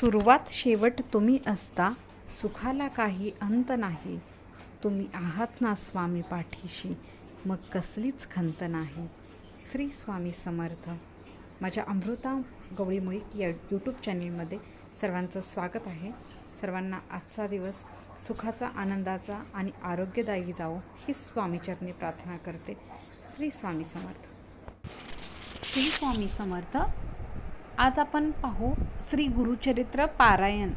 सुरुवात शेवट तुम्ही असता सुखाला काही अंत नाही. तुम्ही आहात ना स्वामी पाठीशी मग कसलीच खंत नाही. श्री स्वामी समर्थ. माझ्या अमृता गवळी मुळीक या यूट्यूब चॅनेलमध्ये सर्वांचं स्वागत आहे. सर्वांना आजचा दिवस सुखाचा आनंदाचा आणि आरोग्यदायी जावो ही स्वामीचरणी प्रार्थना करते. श्री स्वामी समर्थ. श्री स्वामी समर्थ. आज आपण पाहू श्री गुरुचरित्र पारायण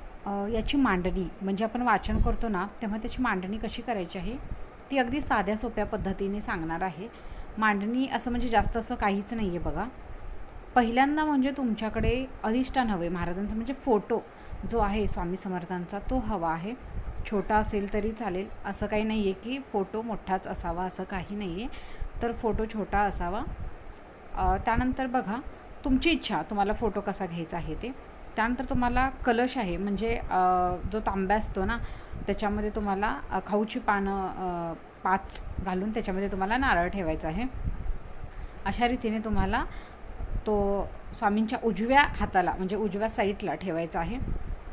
याची मांडणी. म्हणजे आपण वाचन करतो ना तेव्हा त्याची मांडणी कशी करायची आहे ती अगदी साध्या सोप्या पद्धतीने सांगणार आहे. मांडणी असं म्हणजे जास्त असं काहीच नाही आहे बघा. पहिल्यांदा म्हणजे तुमच्याकडे अधिष्ठान हवे महाराजांचा म्हणजे फोटो जो आहे स्वामी समर्थांचा तो हवा आहे. छोटा असेल तरी चालेल असं काही नाही आहे की फोटो मोठाच असावा असं काही नाही आहे तर फोटो छोटा असावा. त्यानंतर बघा तुमची इच्छा तुम्हाला फोटो कसा घ्यायचा आहे ते. त्यानंतर तुम्हाला कलश आहे म्हणजे जो तांब्या असतो ना त्याच्यामध्ये तुम्हाला खाऊची पानं पाच घालून त्याच्यामध्ये तुम्हाला नारळ ठेवायचा आहे. अशा रीतीने तुम्हाला तो स्वामींच्या उजव्या हाताला म्हणजे उजव्या साईडला ठेवायचा आहे.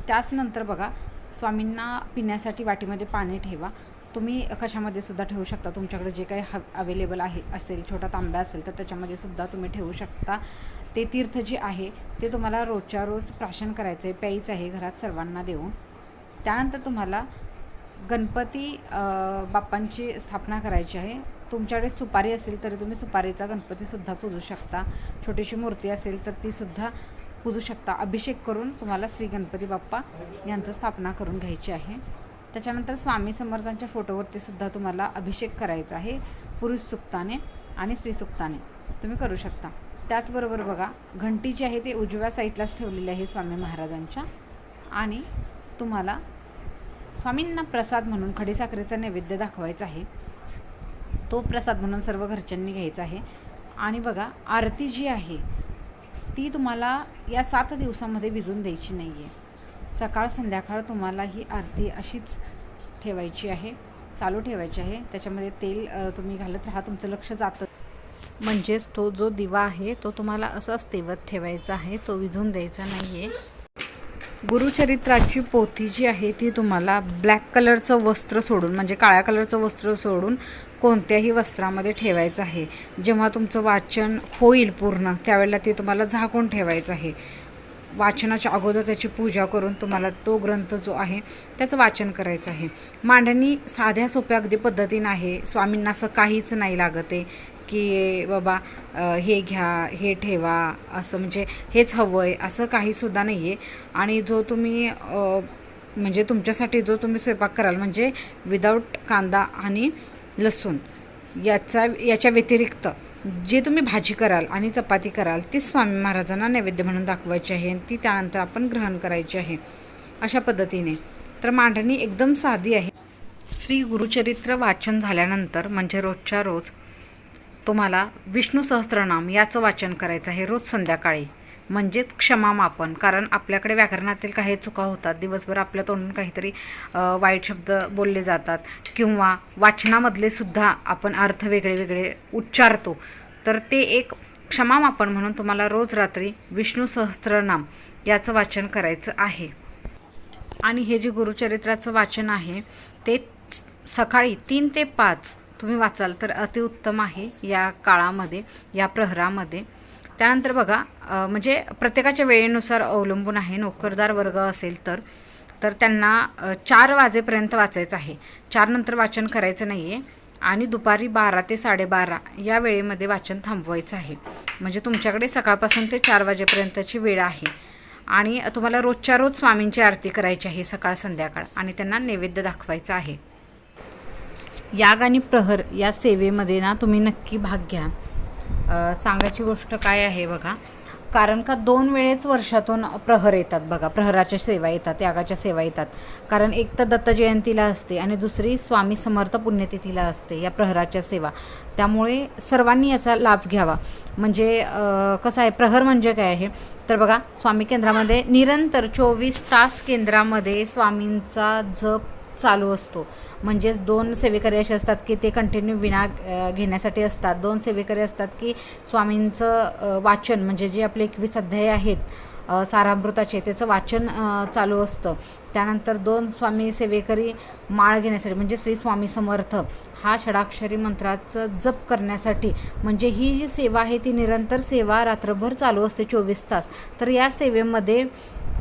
त्याचनंतर बघा स्वामींना पिण्यासाठी वाटीमध्ये पाणी ठेवा. तुम्ही कशामध्ये सुद्धा ठेवू शकता. तुमच्याकडे जे काही ह अवेलेबल आहे असेल छोटा तांब्या असेल तर त्याच्यामध्ये सुद्धा तुम्ही ठेवू शकता. ते तीर्थ जे आहे ते तुम्हाला रोजच्या रोज प्राशन करायचं आहे प्यायचं आहे घरात सर्वांना देऊन. त्यानंतर तुम्हाला गणपती बाप्पांची स्थापना करायची आहे. तुमच्याकडे सुपारी असेल तरी तुम्ही सुपारीचा गणपतीसुद्धा पूजू शकता. छोटीशी मूर्ती असेल तर तीसुद्धा पूजू शकता. अभिषेक करून तुम्हाला श्री गणपती बाप्पा यांचं स्थापना करून घ्यायची आहे. त्याच्यानंतर स्वामी समर्थांच्या फोटोवरती सुद्धा तुम्हाला अभिषेक करायचा आहे पुरुष सुक्ताने आणि स्त्री सुक्ताने. तुम्ही करू शकता. त्याचबरोबर बघा घंटी जी आहे ते उजव्या साईडलाच ठेवलेली आहे स्वामी महाराजांच्या. आणि तुम्हाला स्वामींना प्रसाद म्हणून खडीसाखरेचा नैवेद्य दाखवायचा आहे. तो प्रसाद म्हणून सर्व घरच्यांनी घ्यायचा आहे. आणि बघा आरती जी आहे ती तुम्हाला या सात दिवसामध्ये विजून द्यायची नाही आहे सकाळ संध्याकाळ तुम्हाला ही आरती अशीच ठेवायची आहे चालू ठेवायची आहे. त्याच्यामध्ये तेल तुम्ही घालत राहा तुमचं लक्ष जातं. म्हणजेच तो जो दिवा आहे तो तुम्हाला असंच तेवत ठेवायचा आहे तो विझून द्यायचा नाही आहे गुरुचरित्राची पोथी जी आहे ती तुम्हाला ब्लॅक कलरचं वस्त्र सोडून म्हणजे काळ्या कलरचं वस्त्र सोडून कोणत्याही वस्त्रामध्ये ठेवायचं आहे. जेव्हा तुमचं वाचन होईल पूर्ण त्यावेळेला ते तुम्हाला झाकून ठेवायचं आहे. वाचनाच्या अगोदर त्याची पूजा करून तुम्हाला तो ग्रंथ जो आहे त्याचं वाचन करायचं आहे. मांडणी साध्या सोप्या अगदी पद्धतीनं आहे. स्वामींना असं काहीच नाही लागत आहे. की बाबा हे घ्या हे ठेवा असं म्हणजे हेच हवं आहे असं काहीसुद्धा नाही आहे आणि जो तुम्ही म्हणजे तुमच्यासाठी जो तुम्ही स्वयंपाक कराल म्हणजे विदाऊट कांदा आणि लसूण याचा याच्या व्यतिरिक्त जे तुम्ही भाजी कराल आणि चपाती कराल ती स्वामी महाराजांना नैवेद्य म्हणून दाखवायची आहे आणि ती त्यानंतर आपण ग्रहण करायची आहे अशा पद्धतीने. तर मांडणी एकदम साधी आहे. श्री गुरुचरित्र वाचन झाल्यानंतर म्हणजे रोजच्या रोज तुम्हाला विष्णू सहस्त्रनाम याचं वाचन करायचं आहे रोज संध्याकाळी. म्हणजेच क्षमामापन कारण आपल्याकडे व्याकरणातील काही चुका होतात दिवसभर आपल्या तोंडून काहीतरी वाईट शब्द बोलले जातात किंवा वाचनामधले सुद्धा आपण अर्थ वेगळे वेगळे उच्चारतो. तर ते एक क्षमामापन म्हणून तुम्हाला रोज रात्री विष्णू सहस्त्रनाम याचं वाचन करायचं आहे. आणि हे जे गुरुचरित्राचं वाचन आहे ते सकाळी तीन ते पाच तुम्ही वाचाल तर अतिउत्तम आहे या काळामध्ये या प्रहरामध्ये. त्यानंतर बघा म्हणजे प्रत्येकाच्या वेळेनुसार अवलंबून आहे नोकरदार वर्ग असेल तर तर त्यांना चार वाजेपर्यंत वाचायचं आहे. चार नंतर वाचन करायचं नाही आहे आणि दुपारी बारा ते साडेबारा या वेळेमध्ये वाचन थांबवायचं आहे. म्हणजे तुमच्याकडे सकाळपासून ते चार वाजेपर्यंतची वेळ आहे. आणि तुम्हाला रोजच्या रोज स्वामींची आरती करायची आहे सकाळ संध्याकाळ. आणि त्यांना नैवेद्य दाखवायचं आहे. याग आणि प्रहर या सेवेमध्ये ना तुम्ही नक्की भाग घ्या. सांगायची गोष्ट काय आहे बघा कारण का दोन वेळेच वर्षातून प्रहर येतात बघा प्रहराच्या सेवा येतात यागाच्या सेवा येतात. कारण एक तर दत्त जयंतीला असते आणि दुसरी स्वामी समर्थ पुण्यतिथीला असते या प्रहराच्या सेवा. त्यामुळे सर्वांनी याचा लाभ घ्यावा. म्हणजे कसं आहे प्रहर म्हणजे काय आहे? तर बघा स्वामी केंद्रामध्ये निरंतर चोवीस तास केंद्रामध्ये स्वामींचा जप चालू असतो. म्हणजेच दोन सेवेकरी असे असतात की ते कंटिन्यू विना घेण्यासाठी असतात. दोन सेवेकरी असतात की स्वामींचं वाचन म्हणजे जे आपले एकवीस अध्याय आहेत सारामृताचे त्याचं वाचन चालू असतं. त्यानंतर दोन स्वामी सेवेकरी माळ घेण्यासाठी म्हणजे श्री स्वामी समर्थ हा षडाक्षरी मंत्राचं जप करण्यासाठी. म्हणजे ही जी सेवा आहे ती निरंतर सेवा रात्रभर चालू असते चोवीस तास. तर या सेवेमध्ये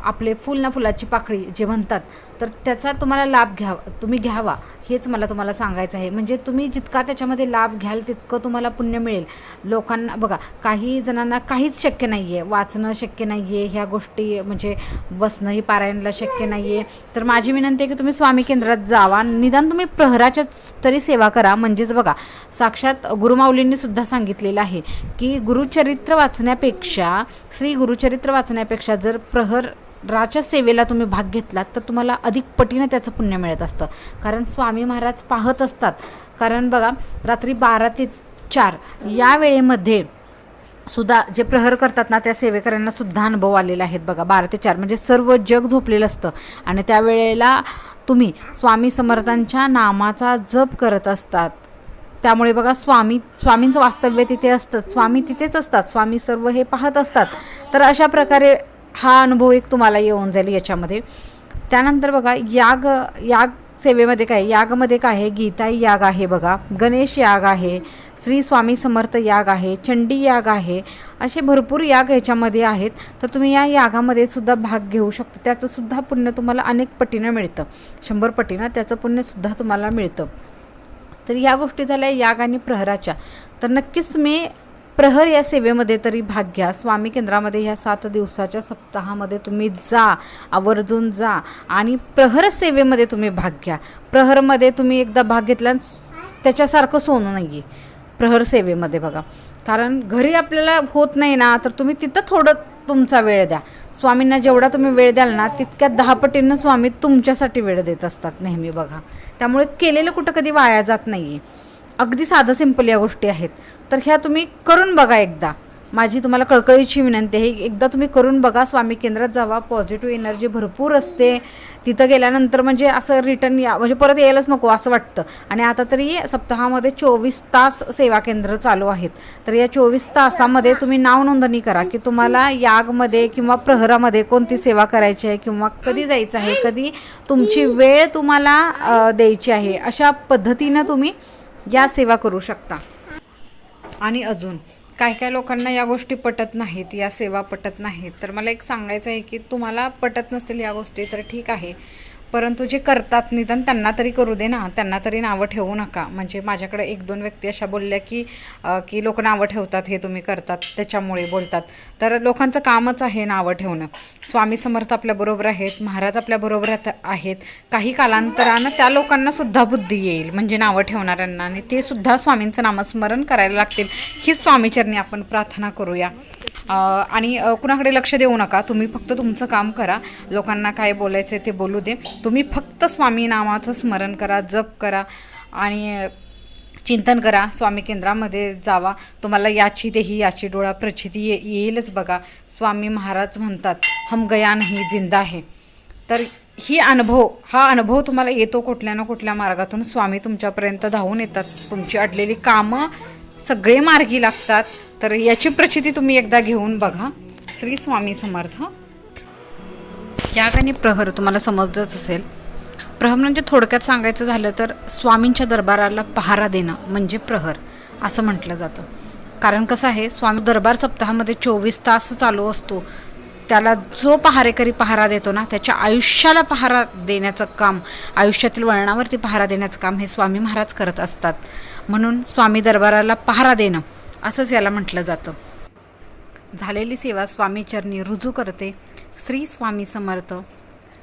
आपले फुल ना फुलाची पाकळी जे म्हणतात तर त्याचा तुम्हाला लाभ घ्यावा तुम्ही घ्यावा हेच मला तुम्हाला सांगायचं आहे. म्हणजे तुम्ही जितका त्याच्यामध्ये लाभ घ्याल तितकं तुम्हाला पुण्य मिळेल. लोकांना बघा काही जणांना काहीच शक्य नाही आहे वाचणं शक्य नाही आहे ह्या गोष्टी म्हणजे बसणंही पारायणला शक्य नाही आहे तर माझी विनंती आहे की तुम्ही स्वामी केंद्रात जावा. निदान तुम्ही प्रहराच्याच तरी सेवा करा. म्हणजेच बघा साक्षात गुरुमाऊलींनी सुद्धा सांगितलेलं आहे की गुरुचरित्र वाचण्यापेक्षा श्री गुरुचरित्र वाचण्यापेक्षा जर प्रहर राच्या सेवेला तुम्ही भाग घेतलात तर तुम्हाला अधिक पटीनं त्याचं पुण्य मिळत असतं. कारण स्वामी महाराज पाहत असतात. कारण बघा रात्री बारा ते चार या वेळेमध्ये सुद्धा जे प्रहर करतात ना त्या सेवेकऱ्यांना सुद्धा अनुभव आलेले आहेत बघा. बारा ते चार म्हणजे सर्व जग झोपलेलं असतं. आणि त्यावेळेला तुम्ही स्वामी समर्थांच्या नामाचा जप करत असतात. त्यामुळे बघा स्वामी स्वामींचं वास्तव्य तिथे असतं. स्वामी तिथेच असतात. स्वामी सर्व हे पाहत असतात. तर अशा प्रकारे हा अनुभव एक तुम्हाला येऊन जाईल याच्यामध्ये. त्यानंतर बघा याग याग सेवेमध्ये काय यागमध्ये काय आहे? गीता याग आहे बघा गणेश याग आहे श्री स्वामी समर्थ याग आहे चंडी याग आहे असे भरपूर याग ह्याच्यामध्ये आहेत. तर तुम्ही या यागामध्ये सुद्धा भाग घेऊ शकता. त्याचं सुद्धा पुण्य तुम्हाला अनेक पटीनं मिळतं. शंभर पटीनं त्याचं पुण्यसुद्धा तुम्हाला मिळतं. तर या गोष्टी झाल्या याग आणि प्रहराच्या. तर नक्कीच तुम्ही प्रहर या सेवेमध्ये तरी भाग घ्या. स्वामी केंद्रामध्ये ह्या सात दिवसाच्या सप्ताहामध्ये तुम्ही जा आवर्जून जा आणि प्रहर सेवेमध्ये तुम्ही भाग घ्या. प्रहरमध्ये तुम्ही एकदा भाग घेतला त्याच्यासारखं सोनं नाही आहे प्रहर सेवेमध्ये बघा. कारण घरी आपल्याला होत नाही ना तर तुम्ही तिथं थोडं तुमचा वेळ द्या. स्वामींना जेवढा तुम्ही वेळ द्याल ना तितक्या दहापटींना स्वामी तुमच्यासाठी वेळ देत असतात नेहमी बघा. त्यामुळे केलेलं कुठं कधी वाया जात नाही आहे अगदी साधं सिंपल या गोष्टी आहेत. तर ह्या तुम्ही करून बघा एकदा. माझी तुम्हाला कळकळीची विनंती आहे एकदा तुम्ही करून बघा स्वामी केंद्रात जावा पॉझिटिव्ह एनर्जी भरपूर असते. तिथं गेल्यानंतर म्हणजे असं रिटर्न या म्हणजे परत यायलाच नको असं वाटतं. आणि आता तरी सप्ताहामध्ये चोवीस तास सेवा केंद्र चालू आहेत. तर या चोवीस तासामध्ये तुम्ही नाव नोंदणी करा की तुम्हाला यागमध्ये किंवा प्रहरामध्ये कोणती सेवा करायची आहे किंवा कधी जायचं आहे कधी तुमची वेळ तुम्हाला द्यायची आहे अशा पद्धतीनं तुम्ही या सेवा करू शकता. आणि अजून काय काय लोकांना या गोष्टी पटत नाहीत या सेवा पटत नाहीत? तर मला एक सांगायचं आहे की तुम्हाला पटत नसतील या गोष्टी तर ठीक आहे. परंतु जे करतात निदान त्यांना तरी करू दे ना. त्यांना तरी नावं ठेवू नका. म्हणजे माझ्याकडे एक दोन व्यक्ती अशा बोलल्या की की लोक नावं ठेवतात हे तुम्ही करतात त्याच्यामुळे बोलतात. तर लोकांचं कामच आहे नावं ठेवणं. स्वामी समर्थ आपल्याबरोबर आहेत महाराज आपल्याबरोबर आहेत- आहेत. काही कालांतरानं त्या लोकांनासुद्धा बुद्धी येईल. म्हणजे नावं ठेवणाऱ्यांना. आणि ते सुद्धा स्वामींचं नामस्मरण करायला लागतील. हीच स्वामीचरणी आपण प्रार्थना करूया. आणि कुणाकडे लक्ष देऊ नका. तुम्ही फक्त तुमचं काम करा. लोकांना काय बोलायचं आहे ते बोलू दे. तुम्ही फक्त स्वामी नामाचं स्मरण करा जप करा आणि चिंतन करा. स्वामी केंद्रामध्ये जावा. तुम्हाला याची देही याची डोळा प्रचिती ये येईलच बघा. स्वामी महाराज म्हणतात हम गया नाही जिंदा आहे तर ही अनुभव हा अनुभव तुम्हाला येतो कुठल्या ना कुठल्या मार्गातून स्वामी तुमच्यापर्यंत धावून येतात. तुमची अडलेली कामं सगळे मार्गी लागतात. तर याची प्रचिती तुम्ही एकदा घेऊन बघा. श्री स्वामी समर्थ. या आणि प्रहर तुम्हाला समजलंच असेल. प्रहर म्हणजे थोडक्यात सांगायचं झालं तर स्वामींच्या दरबाराला पहारा देणं म्हणजे प्रहर असं म्हटलं जातं. कारण कसं आहे स्वामी दरबार सप्ताहामध्ये चोवीस तास चालू असतो. त्याला जो पहारेकरी पहारा देतो ना त्याच्या आयुष्याला पहारा देण्याचं काम आयुष्यातील वळणावरती पहारा देण्याचं काम हे स्वामी महाराज करत असतात. म्हणून स्वामी दरबाराला पहारा देणं असंच याला म्हटलं जातं. झालेली सेवा स्वामीचरणी रुजू करते. श्री स्वामी समर्थ.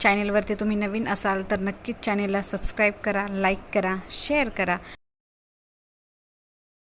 चॅनेलवरती तुम्ही नवीन असाल तर नक्कीच चॅनेलला सबस्क्राईब करा लाईक करा शेअर करा.